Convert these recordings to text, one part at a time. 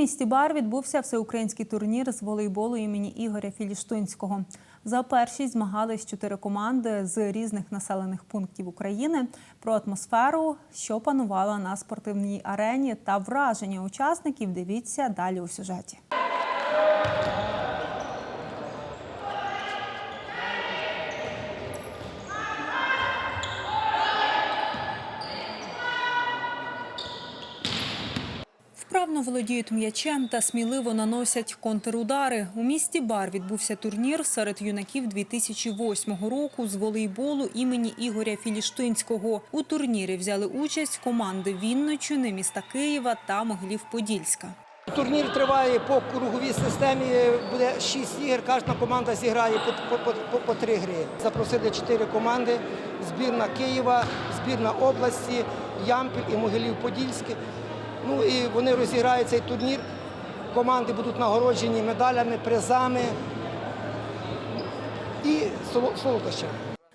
місті Бар відбувся всеукраїнський турнір з волейболу імені Ігоря Філіштунського. За першість змагались чотири команди з різних населених пунктів України. Про атмосферу, що панувала на спортивній арені, та враження учасників. Дивіться далі у сюжеті. Вправно володіють м'ячем та сміливо наносять контрудари. У місті Бар відбувся турнір серед юнаків 2008 року з волейболу імені Ігоря Філіштинського. У турнірі взяли участь команди Вінничини, міста Києва та Могилів-Подільська. Турнір триває по круговій системі. Буде 6 ігор. Кожна команда зіграє по, по, по, по три гри. Запросили 4 команди: збірна Києва, збірна області, Ямпіль і Могилів-Подільське. Ну і вони розіграють цей турнір. Команди будуть нагороджені медалями, призами і соло- солодощами.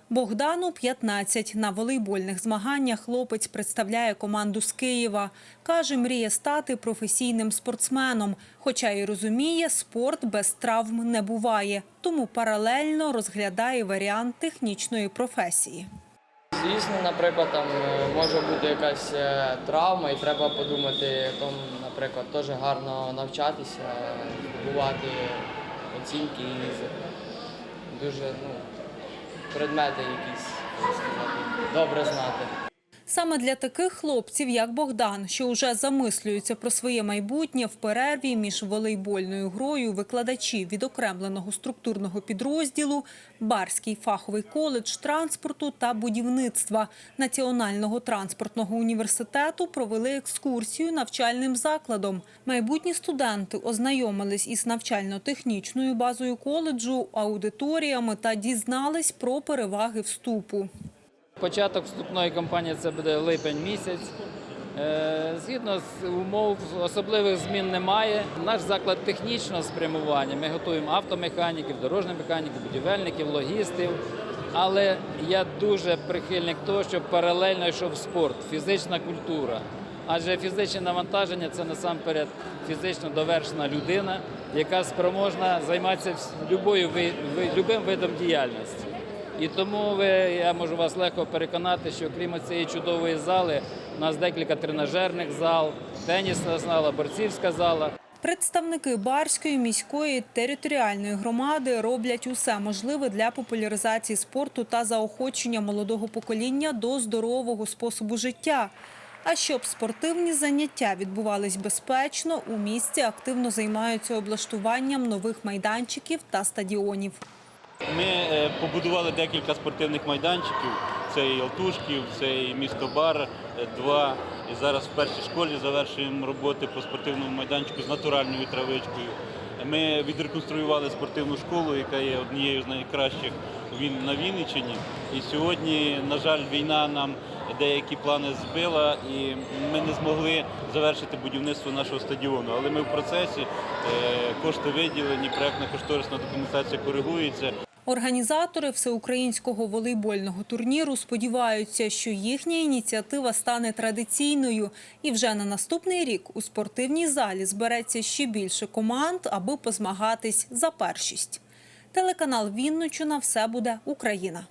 Богдану 15. На волейбольних змаганнях хлопець представляє команду з Києва. Каже, мріє стати професійним спортсменом. Хоча й розуміє, спорт без травм не буває. Тому паралельно розглядає варіант технічної професії. Звісно, наприклад, там е, може бути якась е, травма, і треба подумати, там, наприклад, теж гарно навчатися, здобувати оцінки і дуже ну, предмети якісь як сказати, добре знати. Саме для таких хлопців, як Богдан, що вже замислюються про своє майбутнє в перерві між волейбольною грою викладачі відокремленого структурного підрозділу Барський фаховий коледж транспорту та будівництва Національного транспортного університету провели екскурсію навчальним закладом. Майбутні студенти ознайомились із навчально-технічною базою коледжу, аудиторіями та дізнались про переваги вступу. Початок вступної кампанії це буде липень місяць. Е, Згідно з умов, особливих змін немає. Наш заклад технічного спрямування. Ми готуємо автомеханіків, дорожніх механіків, будівельників, логістів. Але я дуже прихильник того, щоб паралельно йшов спорт, фізична культура. Адже фізичне навантаження це насамперед фізично довершена людина, яка спроможна займатися любим видом діяльності. І тому ви, я можу вас легко переконати, що крім цієї чудової зали, у нас декілька тренажерних зал, тенісна зала, борцівська зала. Представники Барської міської територіальної громади роблять усе можливе для популяризації спорту та заохочення молодого покоління до здорового способу життя. А щоб спортивні заняття відбувались безпечно, у місті активно займаються облаштуванням нових майданчиків та стадіонів. Ми е, побудували декілька спортивних майданчиків. Це і Алтушків, це і місто Бар, е, два. І зараз в першій школі завершуємо роботи по спортивному майданчику з натуральною травичкою. Ми відреконструювали спортивну школу, яка є однією з найкращих на Вінниччині. І сьогодні, на жаль, війна нам деякі плани збила, і ми не змогли завершити будівництво нашого стадіону. Але ми в процесі е, кошти виділені, проектна кошторисна документація коригується. Організатори всеукраїнського волейбольного турніру сподіваються, що їхня ініціатива стане традиційною, і вже на наступний рік у спортивній залі збереться ще більше команд, аби позмагатись за першість. Телеканал Вінночина все буде Україна.